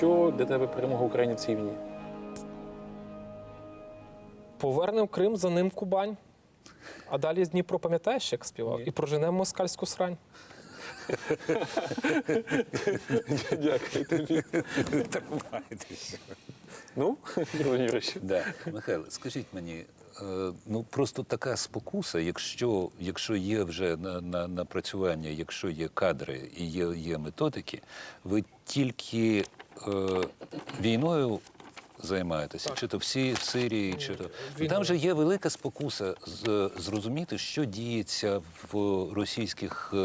що для тебе перемога України в цій війні? Повернемо Крим, за ним Кубань. А далі Дніпро, пам'ятаєш, як співав? Ні. І проженемо москальську срань. Дякую тобі. Тримайтеся. Ну, Юрій Юрійович. Михайло, скажіть мені, ну просто така спокуса, якщо, якщо є вже на, на, напрацювання, якщо є кадри і є, є методики, ви тільки е, війною займаєтеся, чи то всі в Сирії, чи то там же є велика спокуса з, зрозуміти, що діється в російських е,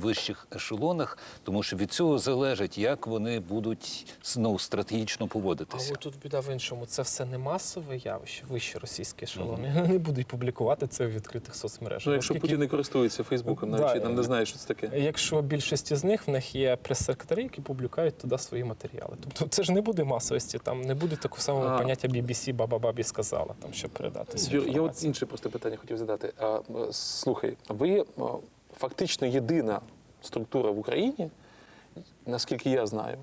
вищих ешелонах, тому що від цього залежить, як вони будуть ну, стратегічно А поводитися. от тут біда в іншому. Це все не масове явище, вищі російські ешелони. Вони не будуть публікувати це в відкритих соцмережах. Ну, якщо Оскільки- Путін не користується Фейсбуком, навіть Да, там не знає, що це таке. Якщо більшість з них в них є прес-секретарі, які публікують туди свої матеріали. Тобто це ж не буде масовості, там не буде такого самого А. поняття BBC баба бабі сказала, там щоб передати Юр, я от інше просто питання хотів задати. А, слухай, ви фактично єдина структура в Україні, наскільки я знаю,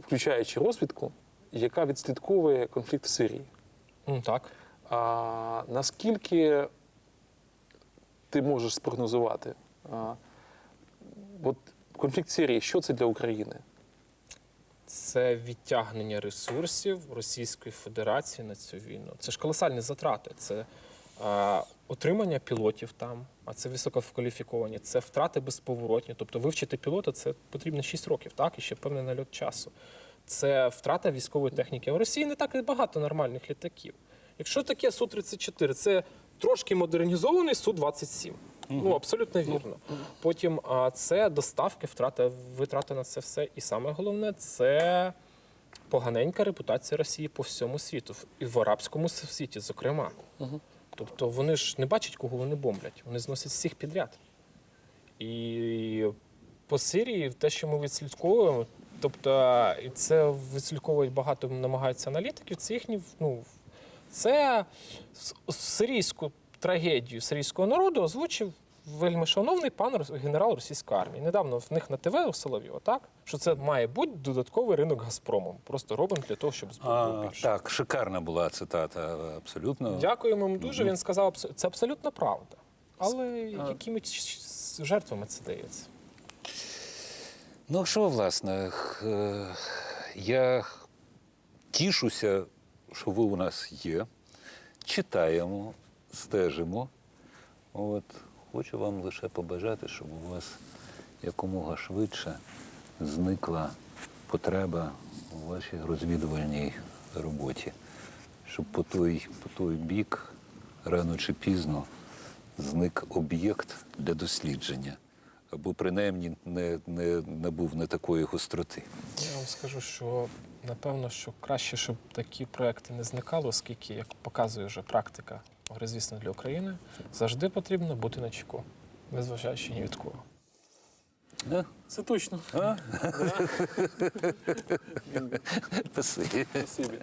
включаючи розвідку, яка відслідковує конфлікт в Сирії. Так. А наскільки ти можеш спрогнозувати? А, от конфлікт в Сирії, що це для України? Це відтягнення ресурсів Російської Федерації на цю війну. Це ж колосальні затрати. Це е, отримання пілотів там, а це висококваліфіковані, це втрати безповоротні. Тобто вивчити пілота це потрібно 6 років, так, і ще певний нальот часу. Це втрата військової техніки. У Росії не так і багато нормальних літаків. Якщо таке Су-34, це трошки модернізований Су-27. Ну, абсолютно вірно. Потім а, це доставки, втрата, витрати на це все. І саме головне це поганенька репутація Росії по всьому світу, і в арабському світі, зокрема. Тобто вони ж не бачать, кого вони бомблять, вони зносять всіх підряд. І по Сирії те, що ми відслідковуємо, тобто це відслідковують багато намагаються аналітиків, це їхні ну, це сирійську трагедію сирійського народу озвучив вельми шановний пан генерал російської армії. Недавно в них на ТВ у Соловйова, так? Що це має бути додатковий ринок Газпромом. Просто робимо для того, щоб збут був А, більше. так, шикарна була цитата, абсолютно. Дякуємо йому дуже. Він сказав, це абсолютно правда. Але якими жертвами це дається? Ну що, власне, е, я тішуся, що ви у нас є, читаємо, стежимо. От, хочу вам лише побажати, щоб у вас якомога швидше зникла потреба у вашій розвідувальній роботі, щоб по той, по той бік рано чи пізно зник об'єкт для дослідження. Або принаймні не, не, не був не такої гостроти. Я вам скажу, що напевно, що краще, щоб такі проекти не зникали, оскільки, як показує вже практика, звісно, для України, завжди потрібно бути на чеку, незважаючи ні від кого. А? Це точно. А? Спасибі. Спасибі.